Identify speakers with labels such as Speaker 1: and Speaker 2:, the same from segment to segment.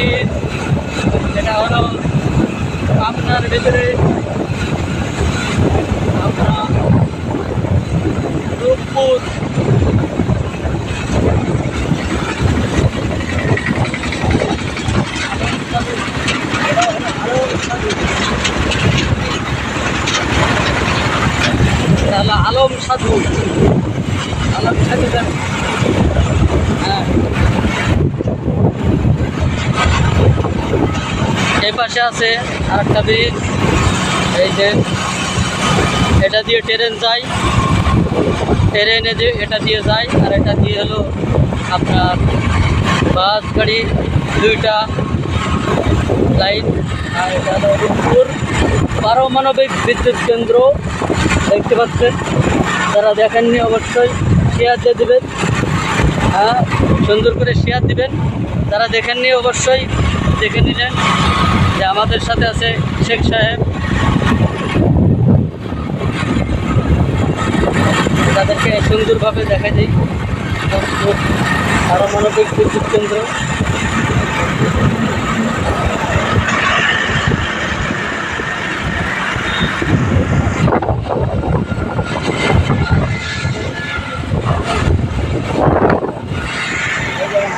Speaker 1: Bridge এটা হলো আপনার ভেতরে আপনার রূপপুর। আলম সাধু। আলম সাধু? হ্যাঁ। এই পাশে আছে আরেকটা ব্রিজ এই যে এটা দিয়ে ট্রেন যায়। ট্রেনে যে এটা দিয়ে যায় আর এটা দিয়ে হলো আপনার বাস, গাড়ি দুইটা লাইন। আর এটা হলো রূপপুর পারমাণবিক বিদ্যুৎ কেন্দ্র। দেখতে পাচ্ছেন? যারা দেখেননি অবশ্যই শেয়ার দিয়ে দেবেন। হ্যাঁ সুন্দর করে শেয়ার দিবেন। যারা দেখেননি অবশ্যই দেখে নিলেন যে আমাদের সাথে আছে শেখ সাহেব। তাদেরকে সুন্দরভাবে দেখা যায় পারমাণবিক বিদ্যুৎ কেন্দ্র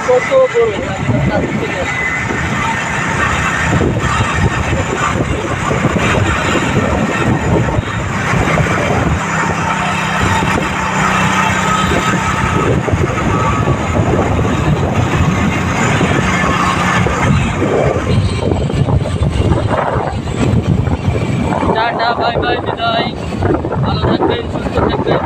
Speaker 1: কত বড়? টাটা বাই বাই বিদায় ভালো থাকবেন সুস্থ থাকবেন